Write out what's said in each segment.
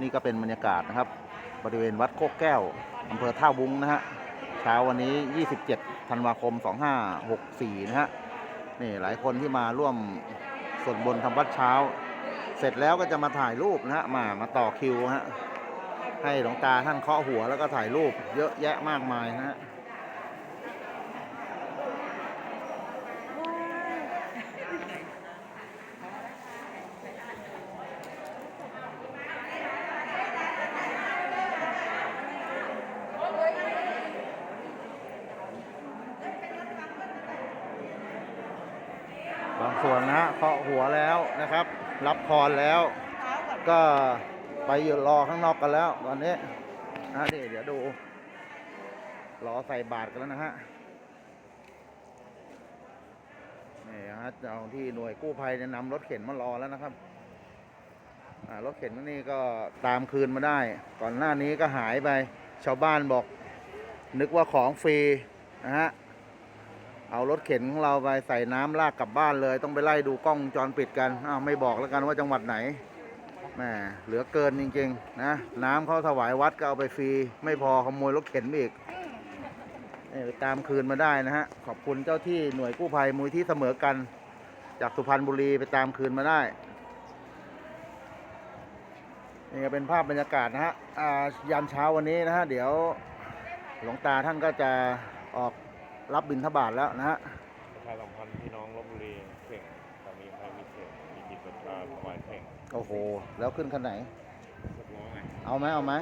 นี่ก็เป็นบรรยากาศนะครับ บริเวณวัดโคกแก้วอำเภอท่าวุ้งนะฮะเช้าวันนี้ 27 ธันวาคม 2564 นะฮะนี่หลายคนที่มาร่วมสวดบนต์ทำวัดเช้า เสร็จแล้วก็จะมาถ่ายรูปนะฮะมามาต่อคิวฮะให้หลวงตาท่านเคาะหัวแล้วก็ถ่ายรูปเยอะแยะมากมายนะฮะ บางส่วนนะเคาะหัวแล้วนะครับ รับพรแล้ว ก็ไปอยู่รอข้างนอกกันแล้วตอนนี้นะนี่เดี๋ยวดู รอใส่บาตรกันแล้วนะฮะนี่ฮะเจ้าที่หน่วยกู้ภัยเนี่ยนำรถเข็นมารอแล้วนะครับรถเข็นนี่ก็ตามคืนมาได้ ก่อนหน้านี้ก็หายไป ชาวบ้านบอก นึกว่าของฟรีนะฮะ เอารถเข็นของเราไปใส่น้ำลากกลับบ้านเลย ต้องไปไล่ดูกล้องจรปิดกันอ้าวไม่บอกแล้วกันว่าจังหวัดไหนแหมเหลือเกินจริงๆนะน้ำเขาถวายวัดก็เอาไปฟรี ไม่พอขโมยรถเข็นอีกนี่ไปตามคืนมาได้นะฮะขอบคุณเจ้าที่หน่วยกู้ภัยมูลที่เสมอกัน จากสุพรรณบุรีไปตามคืนมาได้นี่ก็เป็นภาพบรรยากาศนะฮะยามเช้าวันนี้นะฮะเดี๋ยวหลวงตาท่านก็จะออก รับบิณฑบาตแล้วนะฮะประชาสัมพันธ์พี่น้องลบบุรีเข่งสามีใครมีเข่งมีจิตศรัทธาถวายเข่งโอ้โห แล้วขึ้นคันไหน สักร้อยเอาไหมเอาไหม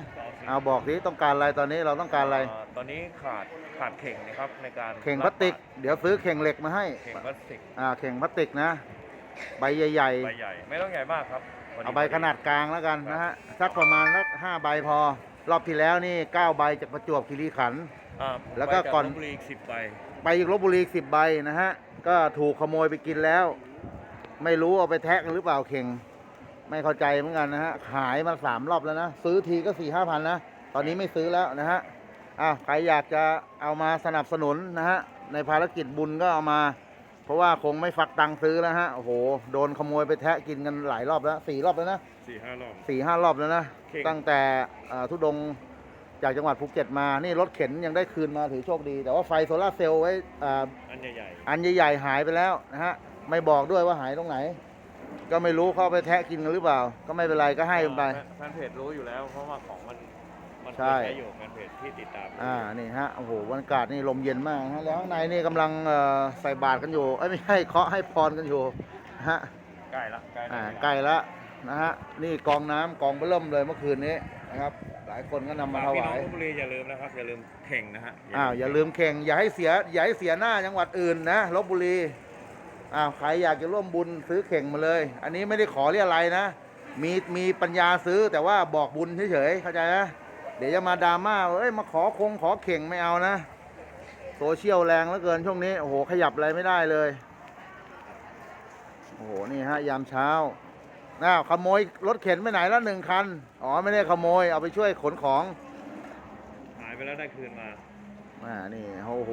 เอาบอกดิต้องการอะไรตอนนี้เราต้องการอะไราตอนนี้ขาดขาดเข่งนะครับในการเข่งพลาสติก เดี๋ยวซื้อเข่งเหล็กมาให้ เข่งพลาสติกอ่าเข่งพลาสติกนะ ใบใหญ่ใบใหญ่ ไม่ต้องใหญ่มากครับพๆ ดีเอาใบขนาดกลางแล้วกันนะฮะสักประมาณสักห้าใบพอ รอบที่แล้วนี่เก้าใบจากประจวบคีรีขันธ์ อ่าผมแล้วก็ไปจากก่อน ลพบุรีอีกสิบใบไปอีกลบบุรีสิบใบนะฮะ ก็ถูกขโมยไปกินแล้ว ไม่รู้เอาไปแทะกันหรือเปล่าเข่ง ไม่เข้าใจเหมือนกันนะฮะหายมาสามรอบแล้วนะ ซื้อทีก็สี่ห้าพันนะ ตอนนี้ไม่ซื้อแล้วนะฮะอ้าวใครอยากจะเอามาสนับสนุนนะฮะ ในภารกิจบุญก็เอามา เพราะว่าคงไม่ฟักตังค์ซื้อแล้วฮะ โอ้โห โดนขโมยไปแทะกินกันหลายรอบแล้วสี่รอบแล้วนะสี่ห้ารอบ สี่ห้ารอบแล้วนะ เข่ง ตั้งแต่เอ่อทุดงค์ จากจังหวัดภูเก็ตมา นี่รถเข็นยังได้คืนมาถือโชคดี แต่ว่าไฟโซลาร์เซลล์ไว้อ่าอันใหญ่อันใหญ่ๆหายไปแล้วนะฮะ ไม่บอกด้วยว่าหายตรงไหน ก็ไม่รู้เขาเอาไปแทะกินกันหรือเปล่า ก็ไม่เป็นไรก็ๆให้มันไปแฟนแฟนเพจรู้อยู่แล้ว เพราะว่าของมันมันใช่เคยใช้อยู่แฟนเพจที่ติดตามอ่า นี่ฮะ โอ้โหบรรยากาศนี่ลมเย็นมากฮะ แล้วข้างในนี่กำลังเอ่อใส่บาตรกันอยู่ เอ้ยไม่ใช่เคาะให้พรกันอยู่นะฮะ ใกล้ละใกล้ละอ่าใกล้แล้วนะฮะ นี่กองน้ำกองเบิ่มเลยเมื่อคืนนี้นะครับ หลายคนก็นำมาฝากถพี่น้วาองยลพบุรีอย่าลืมนะครับ อย่าลืมเข่งนะฮะอ้าวอย่าลืมเข่งอย่าให้เสียอย่าให้เสียหน้าจังหวัดอื่นนะลบบุรีอ้าวใครอยากจะร่วมบุญซื้อเข่งมาเลย อันนี้ไม่ได้ขอเรียอะไรยนะ มีมีปัญญาซื้อแต่ว่าบอกบุญเฉยๆเข้าใจนะเดี๋ยวจะมาดราม่าว่าเอ้ยมาขอคงขอเข่งไม่เอานะโซเชียลแรงเหลือเกินช่วงนี้โอ้โหขยับอะไรไม่ได้เลย โอ้โหนี่ฮะยามเช้า น้าวขโมยรถเข็นไปไหนแล้วหนึ่งคัน อ๋อไม่ได้ขโมย เอาไปช่วยขนของ หายไปแล้วได้คืนมาอ่านี่โอ้โห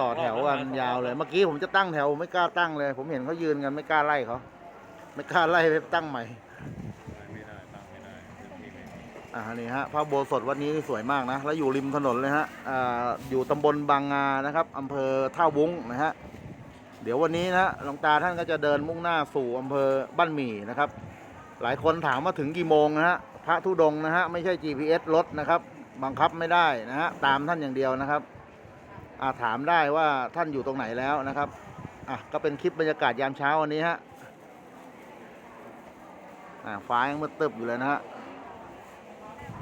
ต่อแถวกันยาวเลย เมื่อกี้ผมจะตั้งแถวผมไม่กล้าตั้งเลย ผมเห็นเขายืนกันไม่กล้าไล่เขาไม่กล้าไล่ไปตั้งใหม่ไม่ได้ตั้งไม่ได้พื้นที่ไม่มีอ่านี่ฮะพระอุโบสถวันนี้สวยมากนะ แล้วอยู่ริมถนนเลยฮะอ่าอยู่ตำบลบางงานะครับอำเภอท่าวุ้งนะฮะเดี๋ยววันนี้นะฮะหลวงตาท่านก็จะเดินมุ่งหน้าสู่อำเภอบ้านหมี่นะครับ หลายคนถามว่าถึงกี่โมงนะฮะพระธุดงนะฮะไม่ใช่ GPS รถนะครับ บังคับไม่ได้นะฮะตามท่านอย่างเดียวนะครับอาถามได้ว่าท่านอยู่ตรงไหนแล้วนะครับอะก็เป็นคลิปบรรยากาศยามเช้าวันนี้ฮะอ่าฟ้ายังมืดตึบอยู่เลยนะฮะ